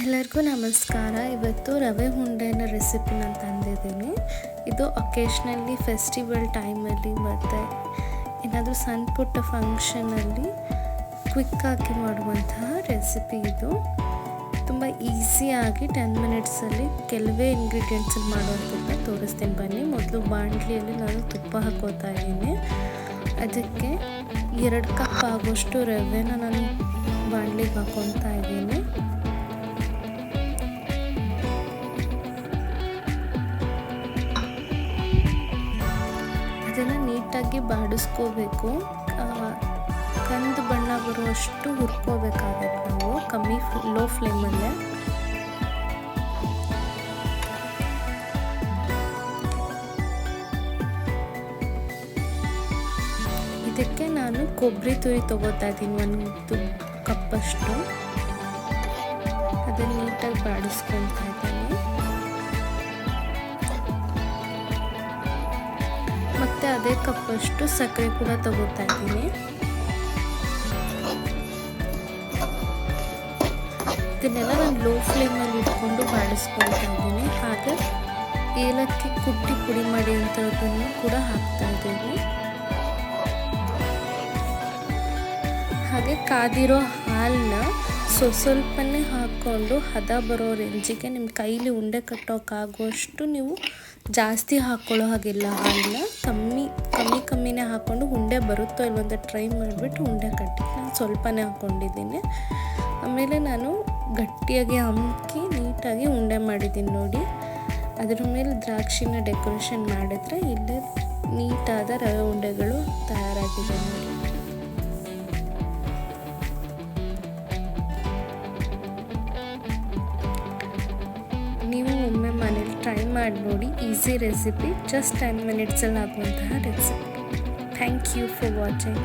ಎಲ್ಲರಿಗೂ ನಮಸ್ಕಾರ. ಇವತ್ತು ರವೆ ಉಂಡೆನ ರೆಸಿಪಿನ ತಂದಿದ್ದೀನಿ. ಇದು ಒಕೇಶ್ನಲ್ಲಿ ಫೆಸ್ಟಿವಲ್ ಟೈಮಲ್ಲಿ ಮತ್ತು ಏನಾದರೂ ಸಣ್ಣ ಪುಟ್ಟ ಫಂಕ್ಷನಲ್ಲಿ ಕ್ವಿಕ್ಕಾಗಿ ಮಾಡುವಂತಹ ರೆಸಿಪಿ ಇದು. ತುಂಬ ಈಸಿಯಾಗಿ ಟೆನ್ ಮಿನಿಟ್ಸಲ್ಲಿ ಕೆಲವೇ ಇಂಗ್ರೀಡಿಯೆಂಟ್ಸಲ್ಲಿ ಮಾಡುವಂಥದ್ದನ್ನ ತೋರಿಸ್ತೀನಿ ಬನ್ನಿ. ಮೊದಲು ಬಾಣಲಿಯಲ್ಲಿ ನಾನು ತುಪ್ಪ ಹಾಕೋತಾ ಇದ್ದೀನಿ. ಅದಕ್ಕೆ ಎರಡು ಕಪ್ ಆಗೋಷ್ಟು ರವೆನ ನಾನು ಬಾಣಲಿಗೆ ಹಾಕೊತಾ ಇದ್ದೀನಿ. ಅದನ್ನು ನೀಟಾಗಿ ಬಾಡಿಸ್ಕೋಬೇಕು. ಕಂದು ಬಣ್ಣ ಬರುವಷ್ಟು ಹುರ್ಕೋಬೇಕಾಗತ್ತೆ ನಾವು, ಕಮ್ಮಿ ಲೋ ಫ್ಲೇಮಲ್ಲೇ. ಇದಕ್ಕೆ ನಾನು ಕೊಬ್ಬರಿ ತುರಿ ತೊಗೋತಾ ಇದ್ದೀನಿ, ಒಂದು ಕಪ್ಪಷ್ಟು. ಅದನ್ನು ನೀಟಾಗಿ ಬಾಡಿಸ್ಕೊತಾ ಇದ್ದೀನಿ. ಮತ್ತು ಅದೇ ಕಪ್ಪಷ್ಟು ಸಕ್ಕರೆ ಕೂಡ ತಗೋತಾ ಇದ್ದೀನಿ. ಇದನ್ನೆಲ್ಲ ನಾನು ಲೋ ಫ್ಲೇಮಲ್ಲಿ ಇಟ್ಕೊಂಡು ಬಾಡಿಸ್ಕೊಳ್ತಾ ಇದ್ದೀನಿ. ಹಾಗೆ ಏಲಕ್ಕಿ ಕುಟ್ಟಿ ಪುಡಿ ಮಾಡಿ ಅಂಥದ್ದನ್ನು ಕೂಡ ಹಾಕ್ತಾ ಇದ್ದೀನಿ. ಹಾಗೆ ಕಾದಿರೋ ಹಾಲನ್ನ ಸೊ ಸ್ವಲ್ಪನೇ ಹಾಕ್ಕೊಂಡು ಹದ ಬರೋ ರೇಂಜಿಗೆ ನಿಮ್ಮ ಕೈಲಿ ಉಂಡೆ ಕಟ್ಟೋಕ್ಕಾಗುವಷ್ಟು ನೀವು ಜಾಸ್ತಿ ಹಾಕ್ಕೊಳ್ಳೋ ಹಾಗಿಲ್ಲ. ಹಾಲನ್ನ ಕಮ್ಮಿ ಕಮ್ಮಿ ಕಮ್ಮಿನೇ ಹಾಕ್ಕೊಂಡು ಉಂಡೆ ಬರುತ್ತೋ ಇಲ್ಲೊಂದು ಟ್ರೈ ಮಾಡಿಬಿಟ್ಟು ಉಂಡೆ ಕಟ್ಟಿ. ನಾನು ಸ್ವಲ್ಪನೇ ಹಾಕ್ಕೊಂಡಿದ್ದೀನಿ. ಆಮೇಲೆ ನಾನು ಗಟ್ಟಿಯಾಗಿ ಹಮ್ಕಿ ನೀಟಾಗಿ ಉಂಡೆ ಮಾಡಿದ್ದೀನಿ ನೋಡಿ. ಅದ್ರ ಮೇಲೆ ದ್ರಾಕ್ಷಿನ ಡೆಕೋರೇಷನ್ ಮಾಡಿದ್ರೆ ಇಲ್ಲೇ ನೀಟಾದ ರವೆ ಉಂಡೆಗಳು ತಯಾರಾಗಿದೆ ನೋಡಿ. ನೀವು ಒಮ್ಮೆ ಮನೇಲಿ ಟ್ರೈ ಮಾಡಿ ನೋಡಿ ಈಸಿ ರೆಸಿಪಿ ಜಸ್ಟ್ ಟೆನ್ ಮಿನಿಟ್ಸಲ್ಲಿ ಆಗುವಂತಹ recipe thank you for watching